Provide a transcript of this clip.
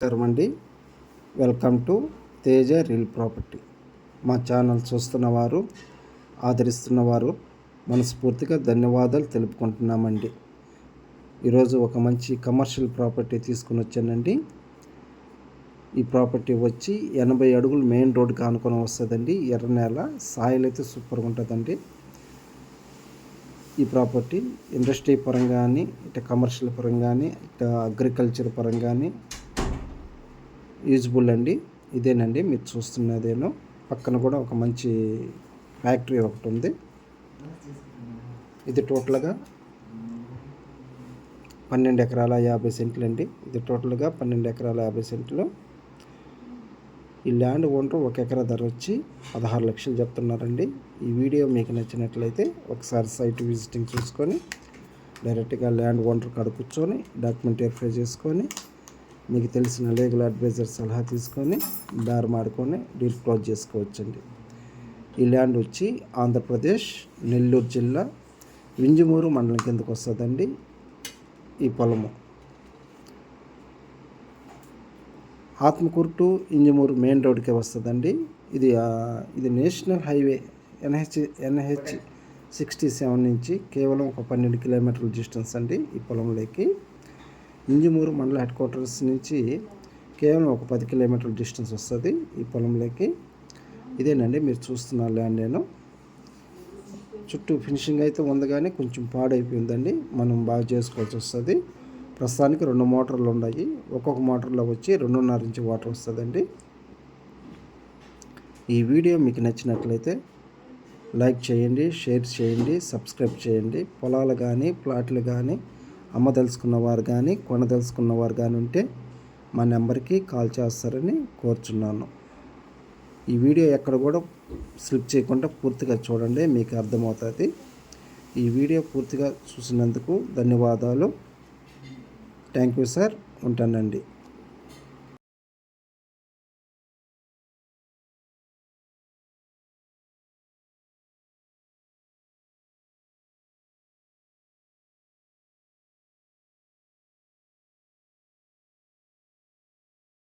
నమస్కారం అండి. Welcome to Teja real property. మా ఛానల్ చూస్తున్నవారు ఆదరిస్తున్నవారు మనస్ఫూర్తిగా ధన్యవాదాలు తెలుపుకుంటున్నామండి. ఈరోజు ఒక మంచి కమర్షియల్ ప్రాపర్టీ తీసుకుని వచ్చానండి. ఈ ప్రాపర్టీ వచ్చి ఎనభై అడుగులు మెయిన్ రోడ్డుకి ఆనుకొని వస్తుందండి. ఎర్ర నేల సాయిల్ అయితే సూపర్గా ఉంటుందండి. ఈ ప్రాపర్టీ ఇండస్ట్రీ పరంగా కానీ ఇటు కమర్షియల్ పరంగా కానీ ఇటు అగ్రికల్చర్ పరంగా కానీ యూజ్బుల్ అండి. ఇదేనండి. మీరు చూస్తున్నదేనో. పక్కన కూడా ఒక మంచి ఫ్యాక్టరీ ఒకటి ఉంది. ఇది టోటల్గా పన్నెండు ఎకరాల యాభై సెంట్లు అండి. ఇది టోటల్గా పన్నెండు ఎకరాల యాభై సెంట్లు. ఈ ల్యాండ్ ఓనర్ ఒక ఎకరా ధర వచ్చి పదహారు లక్షలు చెప్తున్నారండి. ఈ వీడియో మీకు నచ్చినట్లయితే ఒకసారి సైట్ విజిటింగ్ చూసుకొని డైరెక్ట్గా ల్యాండ్ ఓనర్ కాడ కూర్చొని డాక్యుమెంట్ వెరిఫై చేసుకొని మీకు తెలిసిన లీగల్ అడ్వైజర్ సలహా తీసుకొని దారి మాడుకొని డీల్ క్లోజ్ చేసుకోవచ్చండి. ఈ ల్యాండ్ వచ్చి ఆంధ్రప్రదేశ్ నెల్లూరు జిల్లా వింజమూరు మండలం కిందకు వస్తుందండి. ఈ పొలము. ఆత్మకూరు టు ఇంజమూరు మెయిన్ రోడ్కే వస్తుందండి. ఇది ఇది national highway NH NH sixty seven నుంచి కేవలం ఒక పన్నెండు కిలోమీటర్ల డిస్టెన్స్ అండి ఈ పొలంలోకి. ఇంజమూరు మండల హెడ్ క్వార్టర్స్ నుంచి కేవలం ఒక పది కిలోమీటర్ల డిస్టెన్స్ వస్తుంది ఈ పొలంలోకి. ఇదేనండి మీరు చూస్తున్న ల్యాండ్ నేను. చుట్టూ ఫినిషింగ్ అయితే ఉంది కానీ కొంచెం పాడైపోయిందండి మనం బాగా చేసుకోవాల్సి వస్తుంది. ప్రస్తుతానికి రెండు మోటార్లు ఉన్నాయి. ఒక్కొక్క మోటార్లో వచ్చి రెండున్నర ఇంచు వాటర్ వస్తుందండి. ఈ వీడియో మీకు నచ్చినట్లయితే లైక్ చేయండి షేర్ చేయండి సబ్స్క్రైబ్ చేయండి. పొలాలు కానీ ప్లాట్లు కానీ అమ్మదలుచుకున్నవారు కానీ కొనదలుచుకున్నవారు కానీ ఉంటే మా నెంబర్కి కాల్ చేస్తారని కోరుచున్నాను. ఈ వీడియో ఎక్కడ కూడా స్లిప్ చేయకుండా పూర్తిగా చూడండి మీకు అర్థమవుతుంది. ఈ వీడియో పూర్తిగా చూసినందుకు ధన్యవాదాలు. Thank you sir. ఉంటానండి.